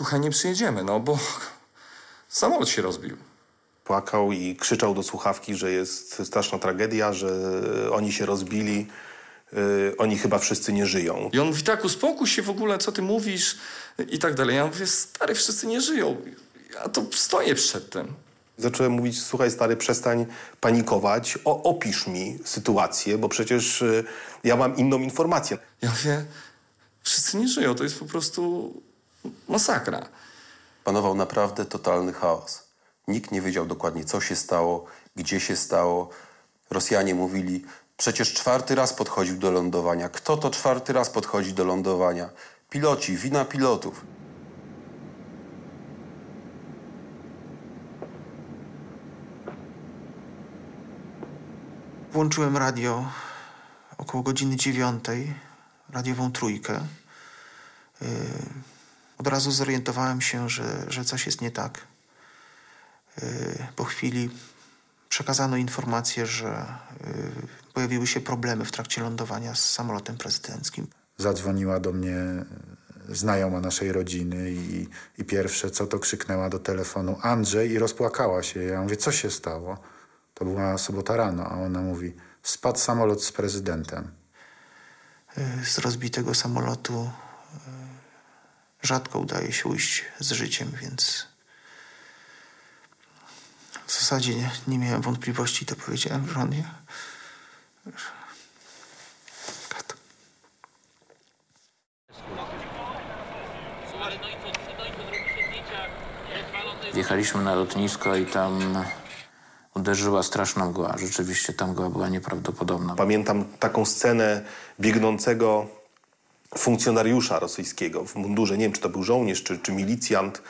słuchaj, nie przyjedziemy, no bo samolot się rozbił. Płakał i krzyczał do słuchawki, że jest straszna tragedia, że oni się rozbili, y, oni chyba wszyscy nie żyją. I on mówi, tak, uspokój się w ogóle, co ty mówisz i tak dalej. Ja mówię, stary, wszyscy nie żyją. Ja to stoję przed tym. Zacząłem mówić, słuchaj stary, przestań panikować, o, opisz mi sytuację, bo przecież y, ja mam inną informację. Ja mówię, wszyscy nie żyją, to jest po prostu masakra. Panował naprawdę totalny chaos. Nikt nie wiedział dokładnie, co się stało, gdzie się stało. Rosjanie mówili, przecież czwarty raz podchodził do lądowania. Kto to czwarty raz podchodzi do lądowania? Piloci, wina pilotów. Włączyłem radio około godziny dziewiątej, radiową trójkę. Yy, Od razu zorientowałem się, że, że coś jest nie tak. Yy, Po chwili przekazano informację, że yy, pojawiły się problemy w trakcie lądowania z samolotem prezydenckim. Zadzwoniła do mnie znajoma naszej rodziny i, i pierwsze co to krzyknęła do telefonu Andrzej i rozpłakała się. Ja mówię, co się stało? To była sobota rano, a ona mówi, spadł samolot z prezydentem. Z rozbitego samolotu rzadko udaje się ujść z życiem, więc w zasadzie nie, nie miałem wątpliwości, to powiedziałem żonie. Kat. Wjechaliśmy na lotnisko i tam uderzyła straszna mgła. Rzeczywiście ta mgła była nieprawdopodobna. Pamiętam taką scenę biegnącego funkcjonariusza rosyjskiego w mundurze. Nie wiem, czy to był żołnierz, czy, czy milicjant.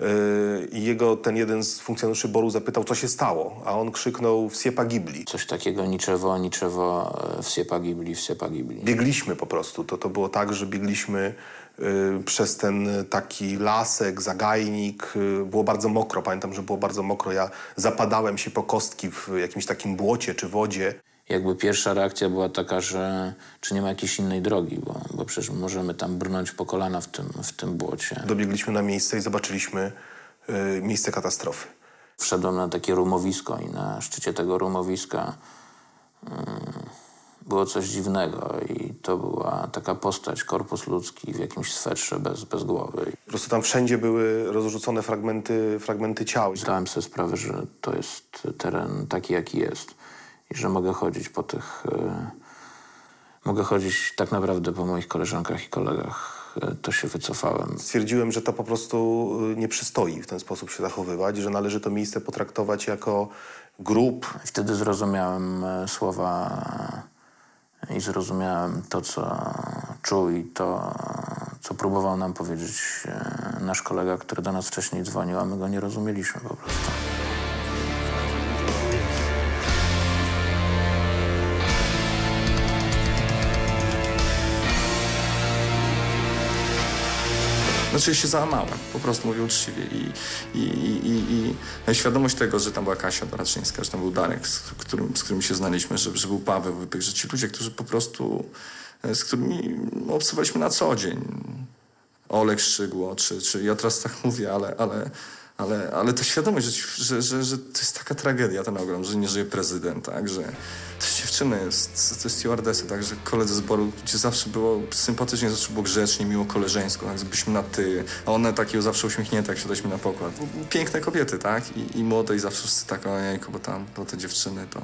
Yy, I jego ten jeden z funkcjonariuszy Boru zapytał, co się stało, a on krzyknął wsie pagibli. Coś takiego niczewo, niczewo, e, wsie pagibli, wsie pagibli. Biegliśmy po prostu. To, to było tak, że biegliśmy y, przez ten taki lasek, zagajnik. Y, było bardzo mokro. Pamiętam, że było bardzo mokro. Ja zapadałem się po kostki w jakimś takim błocie czy wodzie. Jakby pierwsza reakcja była taka, że czy nie ma jakiejś innej drogi, bo, bo przecież możemy tam brnąć po kolana w tym, w tym błocie. Dobiegliśmy na miejsce i zobaczyliśmy y, miejsce katastrofy. Wszedłem na takie rumowisko i na szczycie tego rumowiska mm, było coś dziwnego i to była taka postać, korpus ludzki w jakimś swetrze bez, bez głowy. Po prostu tam wszędzie były rozrzucone fragmenty, fragmenty ciał. Zdałem sobie sprawę, że to jest teren taki, jaki jest i że mogę chodzić po tych... e, mogę chodzić tak naprawdę po moich koleżankach i kolegach. E, To się wycofałem. Stwierdziłem, że to po prostu y, nie przystoi w ten sposób się zachowywać, że należy to miejsce potraktować jako. I Wtedy zrozumiałem e, słowa e, i zrozumiałem to, co czuł i to, co próbował nam powiedzieć e, nasz kolega, który do nas wcześniej dzwonił, a my go nie rozumieliśmy po prostu. Znaczy ja się załamałem, po prostu mówię uczciwie. I, i, i, i, i świadomość tego, że tam była Kasia Doraczyńska, że tam był Darek, z którym, z którym się znaliśmy, że, że był Paweł Wypych, że ci ludzie, którzy po prostu, e, z którymi obcowaliśmy na co dzień. Olek Szczygło, czy, czy ja teraz tak mówię, ale, ale, ale, ale ta świadomość, że, że, że, że to jest taka tragedia, ten ogrom, że nie żyje prezydent, tak, że dziewczyny, jest, to jest stewardesy, tak, że koledzy zboru, gdzie zawsze było sympatycznie, zawsze było grzecznie, miło koleżeńsko, tak, byliśmy na ty, a one takie zawsze uśmiechnięte, jak siadaliśmy na pokład. Piękne kobiety, tak, i, i młode, i zawsze wszyscy tak, ojejku, bo tam, bo te dziewczyny, to...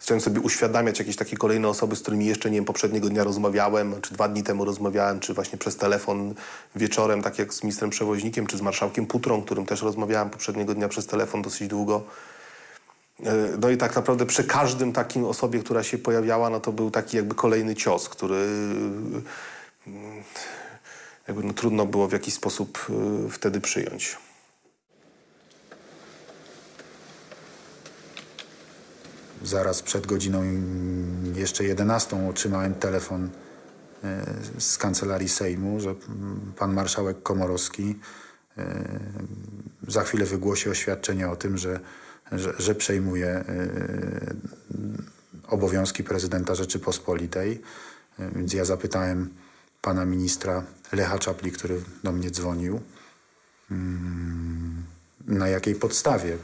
Zacząłem sobie uświadamiać jakieś takie kolejne osoby, z którymi jeszcze, nie wiem, poprzedniego dnia rozmawiałem, czy dwa dni temu rozmawiałem, czy właśnie przez telefon wieczorem, tak jak z ministrem przewoźnikiem, czy z marszałkiem Putrą, którym też rozmawiałem poprzedniego dnia przez telefon dosyć długo. E, No i tak naprawdę przy każdym takim osobie, która się pojawiała, no to był taki jakby kolejny cios, który mm, jakby no, trudno było w jakiś sposób y, wtedy przyjąć. Zaraz przed godziną jeszcze 11 otrzymałem telefon e, z kancelarii Sejmu, że pan marszałek Komorowski e, za chwilę wygłosi oświadczenie o tym, że, że, że przejmuje e, obowiązki prezydenta Rzeczypospolitej. E, Więc ja zapytałem pana ministra Lecha Czapli, który do mnie dzwonił. Mm, Na jakiej podstawie?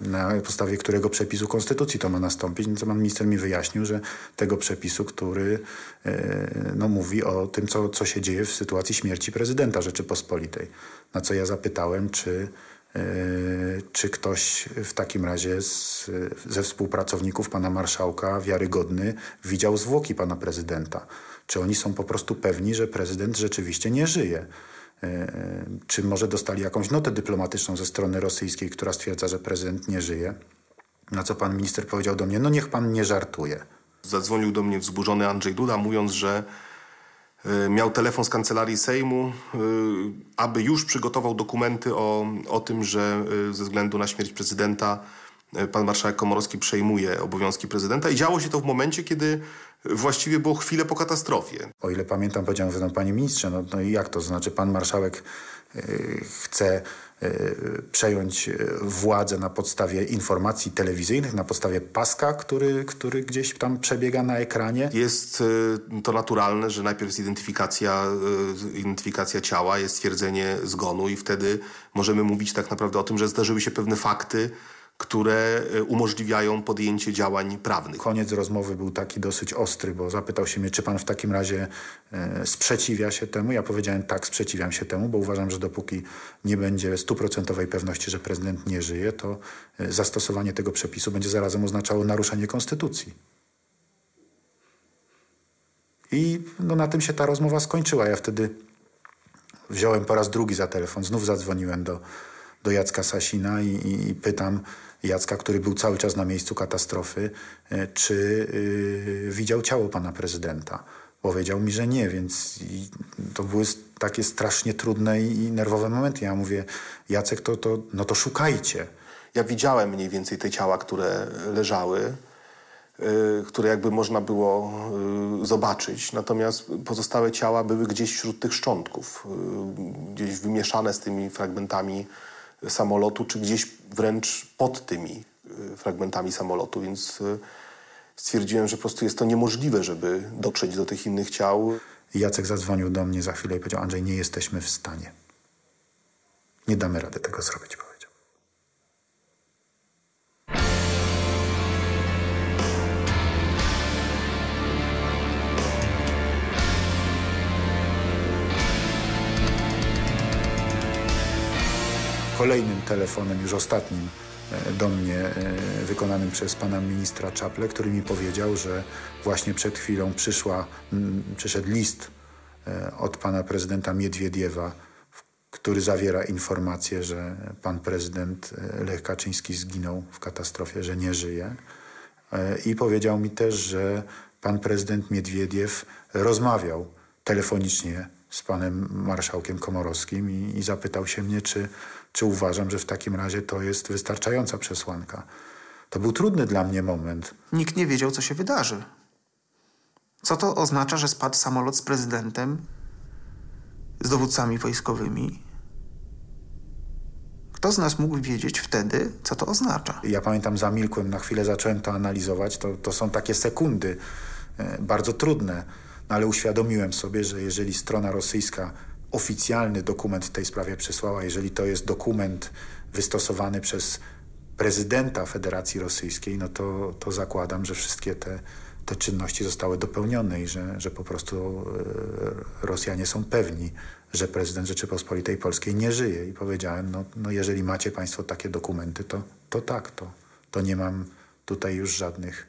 Na podstawie którego przepisu konstytucji to ma nastąpić? No pan minister mi wyjaśnił, że tego przepisu, który e, no, mówi o tym, co, co się dzieje w sytuacji śmierci prezydenta Rzeczypospolitej. Na co ja zapytałem, czy, czy ktoś w takim razie z, ze współpracowników pana marszałka wiarygodny widział zwłoki pana prezydenta. Czy oni są po prostu pewni, że prezydent rzeczywiście nie żyje? E, Czy może dostali jakąś notę dyplomatyczną ze strony rosyjskiej, która stwierdza, że prezydent nie żyje? Na co pan minister powiedział do mnie, no niech pan nie żartuje. Zadzwonił do mnie wzburzony Andrzej Duda, mówiąc, że miał telefon z kancelarii Sejmu, y, aby już przygotował dokumenty o, o tym, że y, ze względu na śmierć prezydenta pan marszałek Komorowski przejmuje obowiązki prezydenta. I działo się to w momencie, kiedy właściwie było chwilę po katastrofie. O ile pamiętam, powiedziałem, no, panie ministrze, no, no i jak to? Znaczy pan marszałek e, chce e, przejąć e, władzę na podstawie informacji telewizyjnych, na podstawie paska, który, który gdzieś tam przebiega na ekranie. Jest y, to naturalne, że najpierw jest identyfikacja, identyfikacja ciała, jest stwierdzenie zgonu i wtedy możemy mówić tak naprawdę o tym, że zdarzyły się pewne fakty, które y, umożliwiają podjęcie działań prawnych. Koniec rozmowy był taki dosyć ostry, bo zapytał się mnie, czy pan w takim razie e, sprzeciwia się temu. Ja powiedziałem tak, sprzeciwiam się temu, bo uważam, że dopóki nie będzie stuprocentowej pewności, że prezydent nie żyje, to e, zastosowanie tego przepisu będzie zarazem oznaczało naruszenie konstytucji. I no, na tym się ta rozmowa skończyła. Ja wtedy wziąłem po raz drugi za telefon, znów zadzwoniłem do, do Jacka Sasina i, i, pytam Jacka, który był cały czas na miejscu katastrofy, e, czy y, widział ciało pana prezydenta. Powiedział mi, że nie, więc to były takie strasznie trudne i, nerwowe momenty. Ja mówię, Jacek, to, to, no to szukajcie. Ja widziałem mniej więcej te ciała, które leżały, y, które jakby można było zobaczyć, natomiast pozostałe ciała były gdzieś wśród tych szczątków, gdzieś wymieszane z tymi fragmentami samolotu, czy gdzieś wręcz pod tymi y, fragmentami samolotu, więc y, stwierdziłem, że po prostu jest to niemożliwe, żeby dotrzeć do tych innych ciał. Jacek zadzwonił do mnie za chwilę i powiedział, Andrzej, nie jesteśmy w stanie. Nie damy rady tego zrobić, Kolejnym telefonem, już ostatnim e, do mnie, e, wykonanym przez pana ministra Czaple, który mi powiedział, że właśnie przed chwilą przyszła, przyszedł list e, od pana prezydenta Miedwiediewa, który zawiera informację, że pan prezydent Lech Kaczyński zginął w katastrofie, że nie żyje. I powiedział mi też, że pan prezydent Miedwiediew rozmawiał telefonicznie z panem marszałkiem Komorowskim i, i zapytał się mnie, czy, czy uważam, że w takim razie to jest wystarczająca przesłanka. To był trudny dla mnie moment. Nikt nie wiedział, co się wydarzy. Co to oznacza, że spadł samolot z prezydentem, z dowódcami wojskowymi? Kto z nas mógł wiedzieć wtedy, co to oznacza? Ja pamiętam, zamilkłem, na chwilę zacząłem to analizować. To, to są takie sekundy, e, bardzo trudne, ale uświadomiłem sobie, że jeżeli strona rosyjska oficjalny dokument w tej sprawie przysłała, jeżeli to jest dokument wystosowany przez prezydenta Federacji Rosyjskiej, no to, to zakładam, że wszystkie te, te czynności zostały dopełnione i że, że po prostu e, Rosjanie są pewni, że prezydent Rzeczypospolitej Polskiej nie żyje. I powiedziałem, no, no jeżeli macie państwo takie dokumenty, to, to tak, to, to nie mam tutaj już żadnych,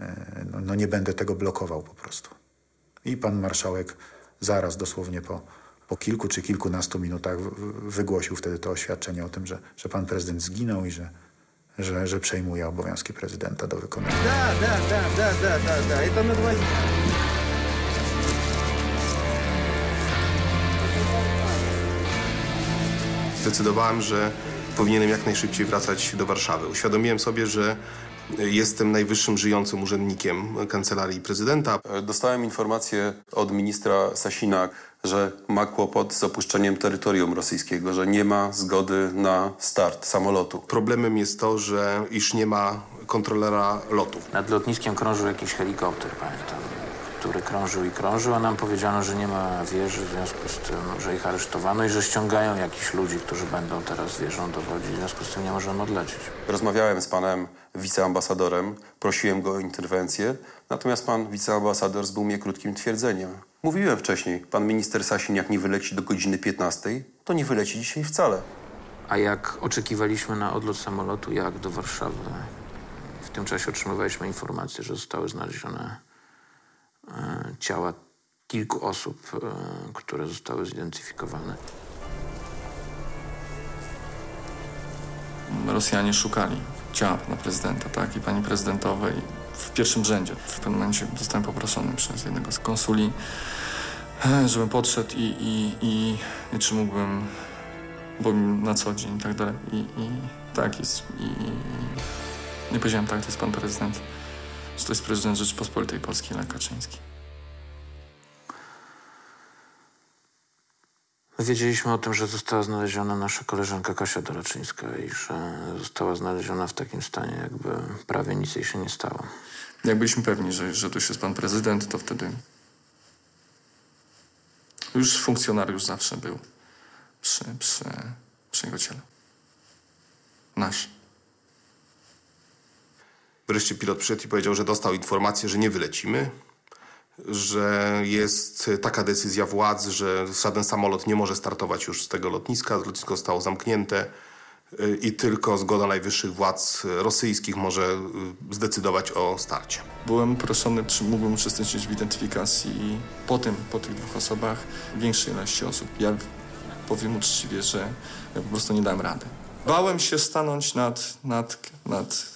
e, no, no nie będę tego blokował po prostu. I pan marszałek zaraz dosłownie po, po kilku czy kilkunastu minutach wygłosił wtedy to oświadczenie o tym, że, że pan prezydent zginął i że, że, że przejmuje obowiązki prezydenta do wykonania. Da, da, da, da, da, da, da. I to my. Zdecydowałem, że powinienem jak najszybciej wracać do Warszawy. Uświadomiłem sobie, że jestem najwyższym żyjącym urzędnikiem kancelarii prezydenta. Dostałem informację od ministra Sasina, że ma kłopot z opuszczeniem terytorium rosyjskiego, że nie ma zgody na start samolotu. Problemem jest to, że iż nie ma kontrolera lotów. Nad lotniskiem krążył jakiś helikopter, pamiętam, który krążył i krążył, a nam powiedziano, że nie ma wieży, w związku z tym, że ich aresztowano i że ściągają jakichś ludzi, którzy będą teraz wieżą dowodzić, w związku z tym nie możemy odlecieć. Rozmawiałem z panem wiceambasadorem, prosiłem go o interwencję, natomiast pan wiceambasador zbył mnie krótkim twierdzeniem. Mówiłem wcześniej, pan minister Sasin jak nie wyleci do godziny 15, to nie wyleci dzisiaj wcale. A jak oczekiwaliśmy na odlot samolotu, jak do Warszawy, w tym czasie otrzymywaliśmy informację, że zostały znalezione ciała kilku osób, e, które zostały zidentyfikowane. Rosjanie szukali ciała pana prezydenta, tak, i pani prezydentowej w pierwszym rzędzie. W pewnym momencie zostałem poproszony przez jednego z konsuli, e, żebym podszedł i, i, i, i czy mógłbym, bo na co dzień i tak dalej. I, i tak jest. I, i, I powiedziałem, tak, to jest pan prezydent, że to jest prezydent Rzeczypospolitej Polskiej, Lech Kaczyński. Wiedzieliśmy o tym, że została znaleziona nasza koleżanka Kasia Doraczyńska i że została znaleziona w takim stanie, jakby prawie nic jej się nie stało. Jak byliśmy pewni, że, że to już jest pan prezydent, to wtedy już funkcjonariusz zawsze był przy, przy, przy jego ciele. Nasz. Wreszcie pilot przyszedł i powiedział, że dostał informację, że nie wylecimy, że jest taka decyzja władz, że żaden samolot nie może startować już z tego lotniska. Lotnisko zostało zamknięte y, i tylko zgoda najwyższych władz rosyjskich może y, zdecydować o starcie. Byłem proszony, czy mógłbym uczestniczyć w identyfikacji po tym, po tych dwóch osobach większej ilości osób. Ja powiem uczciwie, że ja po prostu nie dałem rady. Bałem się stanąć nad, nad, nad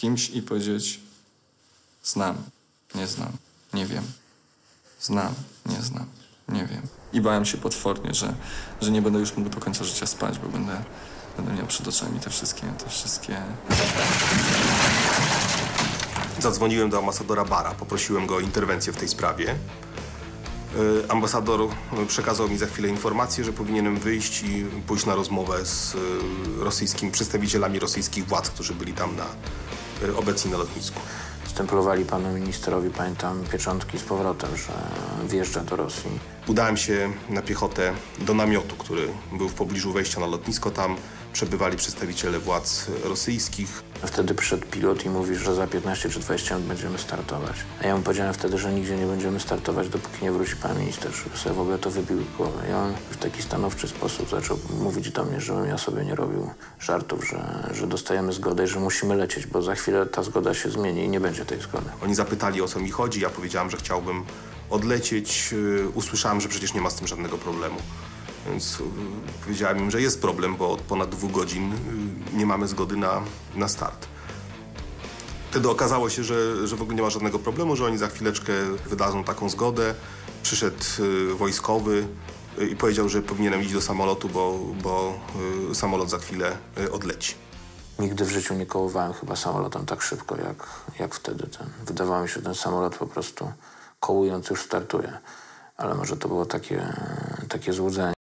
kimś i powiedzieć znam, nie znam, nie wiem. Znam, nie znam, nie wiem. I bałem się potwornie, że, że nie będę już mógł do końca życia spać, bo będę, będę miał przed oczami te wszystkie, te wszystkie Zadzwoniłem do ambasadora Bara, poprosiłem go o interwencję w tej sprawie. Y, Ambasador y, przekazał mi za chwilę informację, że powinienem wyjść i pójść na rozmowę z y, rosyjskimi przedstawicielami rosyjskich władz, którzy byli tam na, obecni na lotnisku. Stemplowali panu ministrowi, pamiętam, pieczątki z powrotem, że wjeżdża do Rosji. Udałem się na piechotę do namiotu, który był w pobliżu wejścia na lotnisko. Tam przebywali przedstawiciele władz rosyjskich. Wtedy przyszedł pilot i mówi, że za 15 czy 20 minut będziemy startować. A ja mu powiedziałem wtedy, że nigdzie nie będziemy startować, dopóki nie wróci pan minister, żeby sobie w ogóle to wybił z głowy. I on w taki stanowczy sposób zaczął mówić do mnie, żebym ja sobie nie robił żartów, że, że dostajemy zgodę i że musimy lecieć, bo za chwilę ta zgoda się zmieni i nie będzie tej zgody. Oni zapytali, o co mi chodzi. Ja powiedziałem, że chciałbym odlecieć. Y, Usłyszałem, że przecież nie ma z tym żadnego problemu. Więc y, powiedziałem im, że jest problem, bo od ponad dwóch godzin y, nie mamy zgody na, na start. Wtedy okazało się, że, że w ogóle nie ma żadnego problemu, że oni za chwileczkę wydadzą taką zgodę. Przyszedł y, wojskowy i powiedział, że powinienem iść do samolotu, bo, bo samolot za chwilę odleci. Nigdy w życiu nie kołowałem chyba samolotem tak szybko, jak, jak wtedy. Ten. Wydawało mi się, że ten samolot po prostu kołując już startuje. Ale może to było takie, takie złudzenie.